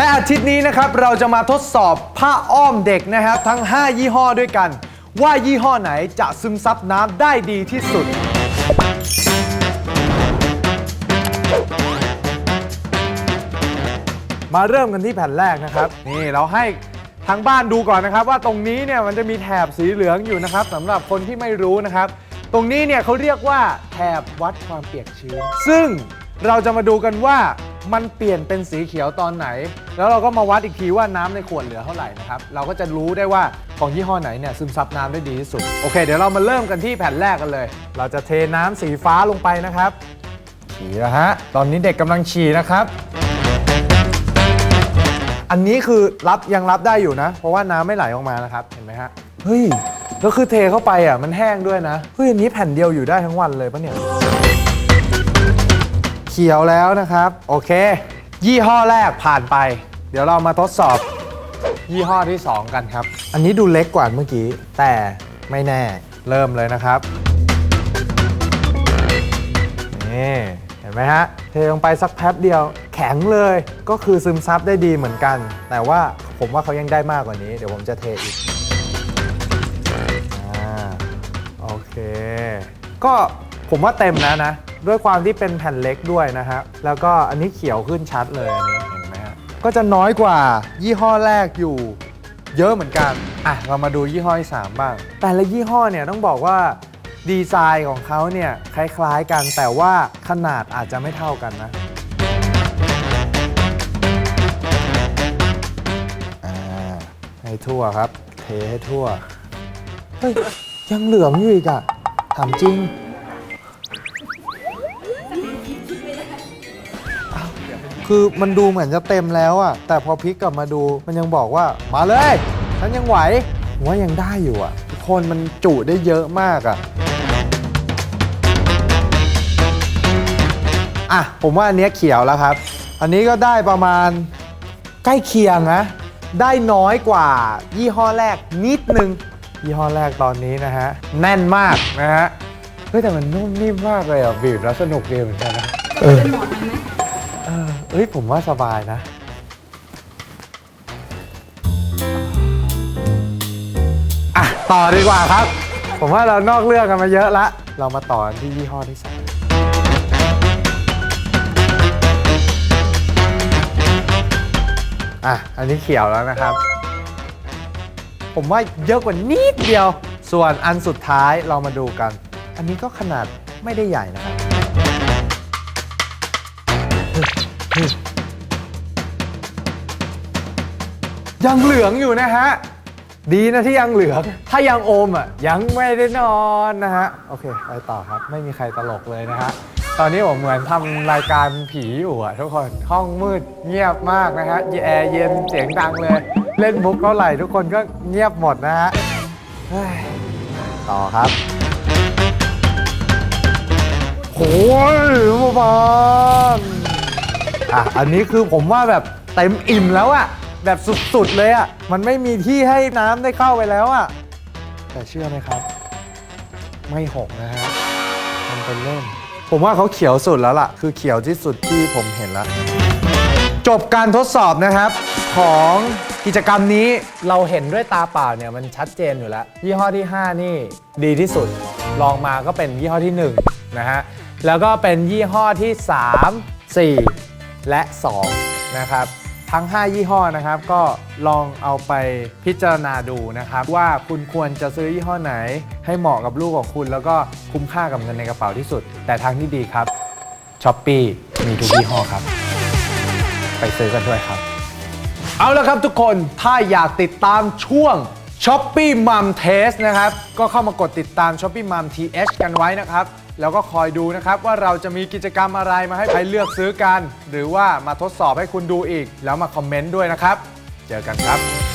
และอาทิตย์นี้นะครับเราจะมาทดสอบผ้าอ้อมเด็กนะครับทั้ง 5 ยี่ห้อด้วยกัน ว่ายี่ห้อไหนจะซึมซับน้ำได้ดีที่สุด มาเริ่มกันที่แผ่นแรกนะครับนี่เราให้ทางบ้านดูก่อนนะครับ ว่าตรงนี้เนี่ยมันจะมีแถบสีเหลืองอยู่นะครับสำหรับคนที่ไม่รู้นะครับ ตรงนี้เนี่ยเขาเรียกว่าแถบวัดความเปียกชื้น ซึ่งเราจะมาดูกันว่า มันเปลี่ยนเป็นสีเขียวตอนไหน แล้วเราก็มาวัดอีกทีว่าน้ำในขวดเหลือเท่าไหร่นะครับ เราก็จะรู้ได้ว่าของยี่ห้อไหนเนี่ยซึมซับน้ำได้ดีที่สุด โอเค เดี๋ยวเรามาเริ่มกันที่แผ่นแรกกันเลย เราจะเทน้ำสีฟ้าลงไปนะครับ ฉี่นะฮะ ตอนนี้เด็กกำลังฉี่นะครับ อันนี้คือรับยังรับได้อยู่นะ เพราะว่าน้ำไม่ไหลออกมานะครับ เห็นไหมฮะ เฮ้ย แล้วคือเทเข้าไปอะมันแห้งด้วยนะ เฮ้ยอันนี้แผ่นเดียวอยู่ได้ทั้งวันเลยปะเนี่ย ขียวแล้วนะครับ โอเค ยี่ห้อแรกผ่านไป เดี๋ยวเรามาทดสอบ ยี่ห้อที่ 2 กันครับ อันนี้ดูเล็กกว่าเมื่อกี้ แต่ไม่แน่เริ่มเลยนะครับนี่เห็นไหมฮะ เทลงไปสักแป๊บเดียว แข็งเลยก็คือซึมซับได้ดีเหมือนกัน แต่ว่าผมว่าเขายังได้มากกว่านี้ เดี๋ยวผมจะเทอีกอ่าโอเค ก็ ผมว่าเต็มแล้วนะ ด้วยความที่เป็นแผ่นเล็กด้วยนะฮะ แล้วก็อันนี้เขียวขึ้นชัดเลยอันนี้เห็นไหมฮะ ก็จะน้อยกว่ายี่ห้อแรกอยู่ เยอะเหมือนกัน อะ เรามาดูยี่ห้อที่3บ้าง แต่ละยี่ห้อเนี่ยต้องบอกว่าดีไซน์ของเขาเนี่ยคล้ายๆกันแต่ว่าขนาดอาจจะไม่เท่ากันนะอ่าให้ทั่วครับ เทให้ทั่ว เฮ้ย ยังเหลืองอยู่อีกอะถามจริง คือมันดูเหมือนจะเต็มแล้วอะแต่พอพลิกกลับมาดูมันยังบอกว่ามาเลยฉันยังไหวผมว่ายังได้อยู่อะทุกคนมันจุได้เยอะมากอะอะผมว่าอันเนี้ยเขียวแล้วครับ อันนี้ก็ได้ประมาณใกล้เคียงนะ ได้น้อยกว่า ยี่ห้อแรกนิดนึง ยี่ห้อแรกตอนนี้นะฮะ แน่นมากนะฮะ เฮ้ยแต่มันนุ่มนิ่มมากเลยอะ บีบแล้วสนุกดีเหมือนกันนะเออเออเอ้ย ผมว่าสบายนะ อะ ต่อดีกว่าครับ ผมว่าเรานอกเรื่องกันมาเยอะละ เรามาต่อกันที่ยี่ห้อที่สองอะ อันนี้เขียวแล้วนะครับ ผมว่าเยอะกว่านิดเดียว ส่วนอันสุดท้ายเรามาดูกัน อันนี้ก็ขนาดไม่ได้ใหญ่นะครับ ยังเหลืองอยู่นะฮะ ดีนะที่ยังเหลือง ถ้ายังโอมอะยังไม่ได้นอนนะฮะ โอเค ไปต่อครับ ไม่มีใครตลกเลยนะฮะ ตอนนี้ผมเหมือนทำรายการผีอยู่อะทุกคน ห้องมืดเงียบมากนะฮะ แอร์เย็นเสียงดังเลย เล่นมุกเท่าไหร่ทุกคนก็เงียบหมดนะฮะต่อครับโอ้ยมาบาน อะอันนี้คือผมว่าแบบเต็มอิ่มแล้วอะแบบสุดๆเลยอะมันไม่มีที่ให้น้ำได้เข้าไปแล้วอะแต่เชื่อไหมครับ ไม่หกนะฮะมันเป็นเล่น ผมว่าเขาเขียวสุดแล้วล่ะ คือเขียวที่สุดที่ผมเห็นแล้ว จบการทดสอบนะครับของกิจกรรมนี้เราเห็นด้วยตาเปล่าเนี่ยมันชัดเจนอยู่แล้ว ยี่ห้อที่ 5 นี่ดีที่สุด ลองมาก็เป็นยี่ห้อที่ 1 นะฮะ แล้วก็เป็นยี่ห้อที่ 3 4 และ2นะครับทั้ง 5 ยี่ห้อนะครับก็ลองเอาไปพิจารณาดูนะครับ ว่าคุณควรจะซื้อยี่ห้อไหน ให้เหมาะกับลูกของคุณ แล้วก็คุ้มค่ากับเงินในกระเป๋าที่สุด แต่ทางที่ดีครับช้อปปีมีทุกยี่ห้อครับ ไปซื้อกันด้วยครับ เอาละครับทุกคนถ้าอยากติดตามช่วง s h o p ปี้มัมเทสนะครับ ก็เข้ามากดติดตาม s h o p ปี้มัม TH กันไว้นะครับ แล้วก็คอยดูนะครับว่าเราจะมีกิจกรรมอะไรมาให้ใครเลือกซื้อกัน หรือว่ามาทดสอบให้คุณดูอีก แล้วมาคอมเมนต์ด้วยนะครับ เจอกันครับ